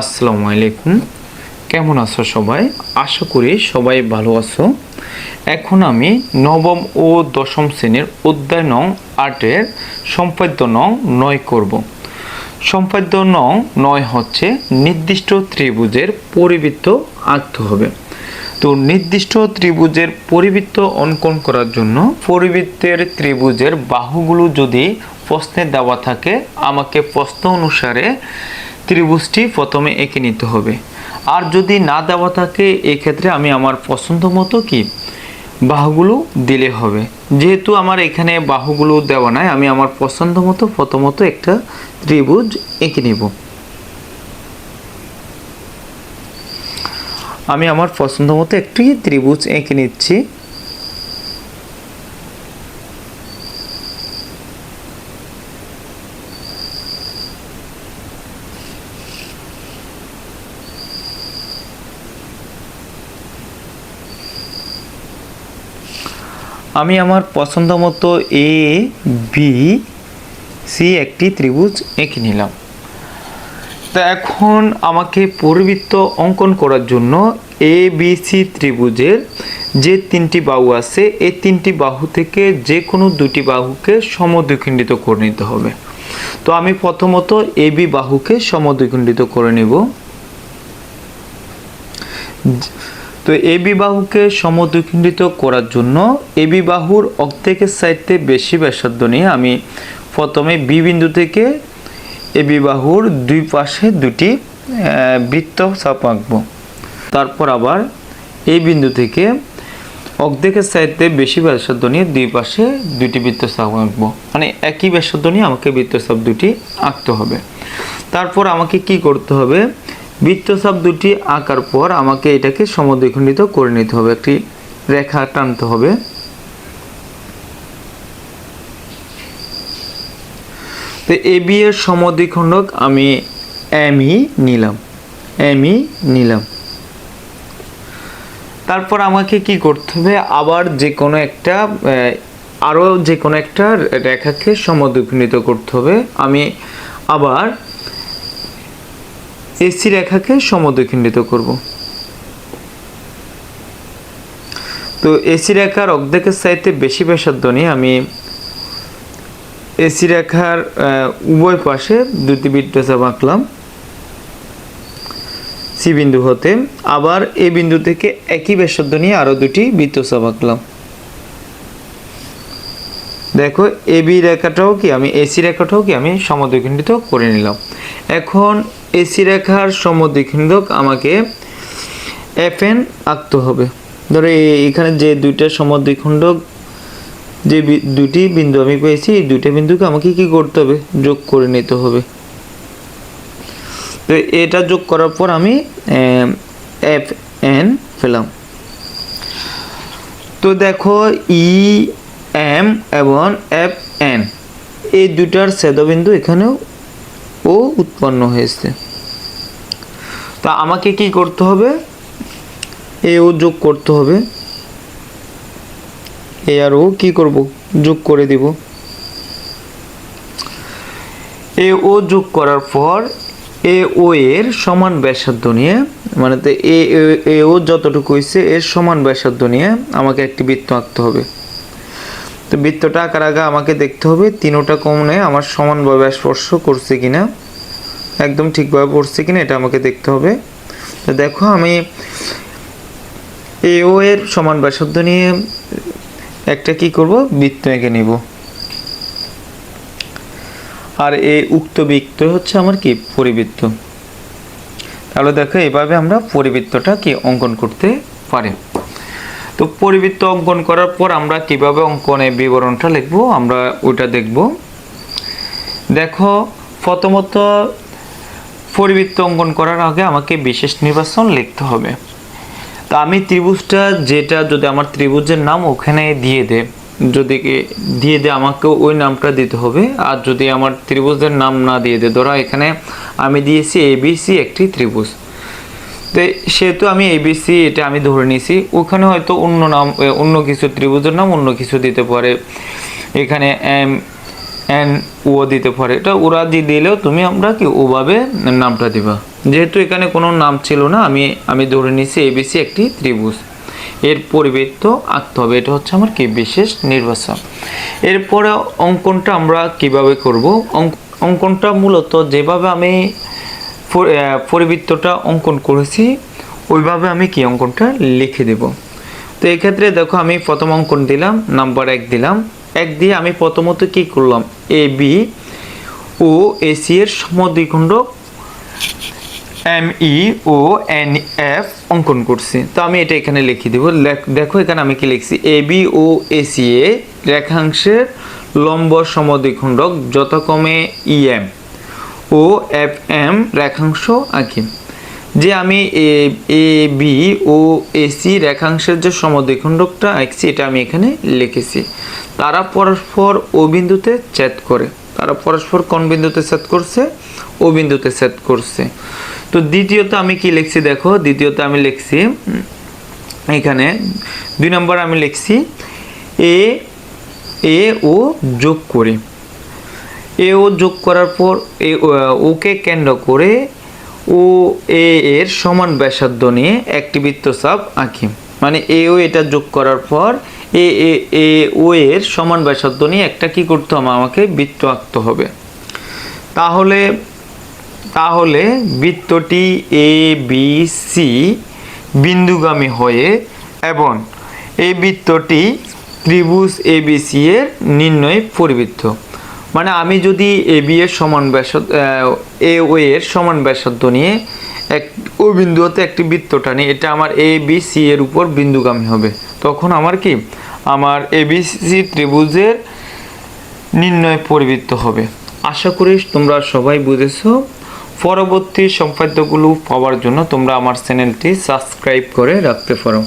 আসসালামু আলাইকুম। কেমন আছো সবাই? আশা করি সবাই ভালো আছো। এখন আমি নবম ও দশম শ্রেণির অধ্যায় নং আটের সম্পাদ্য নং নয় করব। সম্পাদ্য নং নয় হচ্ছে নির্দিষ্ট ত্রিভুজের পরিবৃত্ত আঁকতে হবে। তো নির্দিষ্ট ত্রিভুজের পরিবৃত্ত অঙ্কন করার জন্য পরিবৃত্তের ত্রিভুজের বাহুগুলো যদি প্রশ্নে দেওয়া থাকে, আমাকে প্রশ্ন অনুসারে ত্রিভুজটি প্রথমে এঁকে নিতে হবে। আর যদি না দেওয়া থাকে, এক্ষেত্রে আমি আমার পছন্দ মতো কি বাহুগুলো দিলে হবে। যেহেতু আমার এখানে বাহুগুলো দেওয়া নাই, আমি আমার পছন্দ মতো প্রথমত একটা ত্রিভুজ এঁকে নিব। আমি আমার পছন্দ মতো একটি ত্রিভুজ এঁকে নিচ্ছি। আমি আমার পছন্দ মতো এ বি সি একটি ত্রিভুজ এঁকে নিলাম। তা এখন আমাকে পরিবৃত্ত অঙ্কন করার জন্য এ বি সি ত্রিভুজের যে তিনটি বাহু আছে, এই তিনটি বাহু থেকে যে কোনো দুটি বাহুকে সমদ্বিখণ্ডিত করে নিতে হবে। তো আমি প্রথমত এ বি বাহুকে সমদ্বিখণ্ডিত করে নেব। তো এ বি বাহুকে সমদ্বিখণ্ডিত করার জন্য এ বি বাহুর অর্ধেকের সাইডতে বেশি ব্যাসার্ধ নিয়ে আমি প্রথমে বি বিন্দু থেকে এ বি বাহুর দুই পাশে দুটি বৃত্ত চাপ আঁকবো। তারপর আবার এই বিন্দু থেকে অর্ধেকের সাইডতে বেশি ব্যাসার্ধ নিয়ে দুই পাশে দুটি বৃত্ত বৃত্তচাপ আঁকবো। মানে একই ব্যাসার্ধ নিয়ে আমাকে বৃত্তচাপ দুটি আঁকতে হবে। তারপর আমাকে কি করতে হবে? বৃত্তচাপ দুটি আঁকার পর আমাকে এটাকে সমদ্বিখণ্ডিত করে নিতে হবে, একটি রেখা টানতে হবে। তো এ বি এর সমদ্বিখণ্ডক আমি এমই নিলাম এমই নিলাম। তারপর আমাকে কি করতে হবে? আবার যে কোনো একটা আরও যে কোনো একটা রেখাকে সমদ্বিখণ্ডিত করতে হবে। আমি আবার এসি রেখাকে সমদ্বিখণ্ডিত করব। তো এসি রেখার অর্ধেকের সাইডে বেশি ব্যাসার্ধ নিয়ে আমি এসি রেখার উভয় পাশে দুটি বৃত্তচাপ আঁকলাম। সি বিন্দু হতে আবার এ বিন্দু থেকে একই ব্যাসার্ধ নিয়ে আরও দুটি বৃত্তচাপ আঁকলাম। দেখো, এ বি রেখাটাও কি আমি, এসি রেখাটাও কি আমি সমদ্বিখণ্ডিত করে নিলাম। এখন এসি রেখার সমদ্বিখণ্ডক আমাকে এফ এন আঁকতে হবে। ধরো এখানে যে দুইটা সমদ্বিখণ্ডক যে দুটি বিন্দু আমি পেয়েছি, এই দুইটা বিন্দুকে আমাকে কি করতে হবে? যোগ করে নিতে হবে। তো এটা যোগ করার পর আমি এফ এন পেলাম তো দেখো ই এম এবং এফ এন এই দুটার ছেদবিন্দু এখানেও ও উৎপন্ন হয়েছে। তা আমাকে কি করতে হবে? এ ও যোগ করতে হবে। এ আর ও কি করব? যোগ করে দিব। এ ও যোগ করার পর এ ও এর সমান ব্যাসার্ধ নিয়ে মানে তো এ, এ- এ ও যতটুকু হয়েছে এর সমান ব্যাসার্ধ নিয়ে আমাকে একটি বৃত্ত আঁকতে হবে। তো বৃত্তটা আঁকার আগে আমাকে দেখতে হবে, তিনোটা কোণে আমার সমানভাবে স্পর্শ করছে কিনা, একদম ঠিকভাবে পড়ছে কিনা এটা আমাকে দেখতে হবে। তো দেখো আমি এ ও এর সমান ব্যাসার্ধ নিয়ে একটা কি করব? বৃত্ত এঁকে নিব। আর এই উক্ত বৃত্ত হচ্ছে আমার কি? পরিবৃত্ত। তাহলে দেখো এভাবে আমরা পরিবৃত্তটা কি অঙ্কন করতে পারি। তো পরিবৃত্ত অঙ্কন করার পর আমরা কীভাবে অঙ্কনের বিবরণটা লিখব? আমরা ওইটা দেখব। দেখো, প্রথমত পরিবৃত্ত অঙ্কন করার আগে আমাকে বিশেষ নির্বাচন লিখতে হবে। তা আমি ত্রিভুজটা যেটা যদি আমার ত্রিভুজের নাম ওখানে দিয়ে দে, যদি দিয়ে দে আমাকে ওই নামটা দিতে হবে। আর যদি আমার ত্রিভুজের নাম না দিয়ে দে, ধরো এখানে আমি দিয়েছি এবিসি একটি ত্রিভুজ। তো সেহেতু আমি এবিসি এটা আমি ধরে নিয়েছি ওখানে হয়তো অন্য নাম অন্য কিছু ত্রিভুজের নাম অন্য কিছু দিতে পারে। এখানে এম এন ও দিতে পারে। এটা ওরা দিয়ে দিলেও তুমি আমরা কি ওভাবে নামটা দিবা। যেহেতু এখানে কোনো নাম ছিল না, আমি আমি ধরে নিছি এবিসি একটি ত্রিভুজ। এর পরিবৃত্ত আঁকতে হবে। এটা হচ্ছে আমার কি বিশেষ নির্বাচন। এরপরে অঙ্কনটা আমরা কীভাবে করব? অঙ্ক- অঙ্কনটা মূলত যেভাবে আমি পরিবৃত্তটা অঙ্কন করেছি, ওইভাবে আমি কি অঙ্কনটা লিখে দেব। তো এক্ষেত্রে দেখো আমি প্রথম অঙ্কন দিলাম, নাম্বার এক দিলাম। এক দিয়ে আমি প্রথমত কি করলাম? এ, বি ও এসি এর সমদ্বিখণ্ডক M, E O, N, F অঙ্কন করছি। তো আমি এটা এখানে লিখে দেবো। দেখো এখানে আমি কি লিখছি? এ, বি ও এসি এ রেখাংশের লম্ব সমদ্বিখণ্ডক যথাক্রমে ইএম ও এফ এম রেখাংশ আঁকি। যে আমি এ এ বি ও এসি রেখাংশের যে সমদ্বিখণ্ডকটা আঁকছি, এটা আমি এখানে লিখেছি। তারা পরস্পর ও বিন্দুতে ছেদ করে। তারা পরস্পর কোন বিন্দুতে ছেদ করছে? ও বিন্দুতে ছেদ করছে। তো দ্বিতীয়ত আমি কি লিখছি দেখো? দ্বিতীয়ত আমি লিখছি এখানে দুই নম্বর আমি লিখছি এ এ ও যোগ করি। এ ও যোগ করার পর এ ওকে কেন্দ্র করে ও, এ এর সমান ব্যাসার্ধ নিয়ে একটি বৃত্তচাপ আঁকি। মানে এ ও এটা যোগ করার পর এ এ ও এর সমান ব্যাসার্ধ নিয়ে একটা কি করতে হবে? আমাকে বৃত্ত আঁকতে হবে। তাহলে তাহলে বৃত্তটি এ, বি, সি বিন্দুগামী হয়ে এবং এই বৃত্তটি ত্রিভুজ এ, বি, সি এর নির্ণয় পরিবৃত্ত। মানে আমি যদি এ বি এর সমান ব্যাসার্ধ, এ ও এর সমান ব্যাসার্ধ নিয়ে এক, ও বিন্দু হতে একটি বৃত্ত টানি, এটা আমার এ, বি, সি এর উপর বিন্দুগামী হবে। তখন আমার কি? আমার এ, বি, সি ত্রিভুজের নির্ণয় পরিবৃত্ত হবে। আশা করি তোমরা সবাই বুঝেছ। পরবর্তী সম্পাদ্যগুলো পাওয়ার জন্য তোমরা আমার চ্যানেলটি সাবস্ক্রাইব করে রাখতে পারো।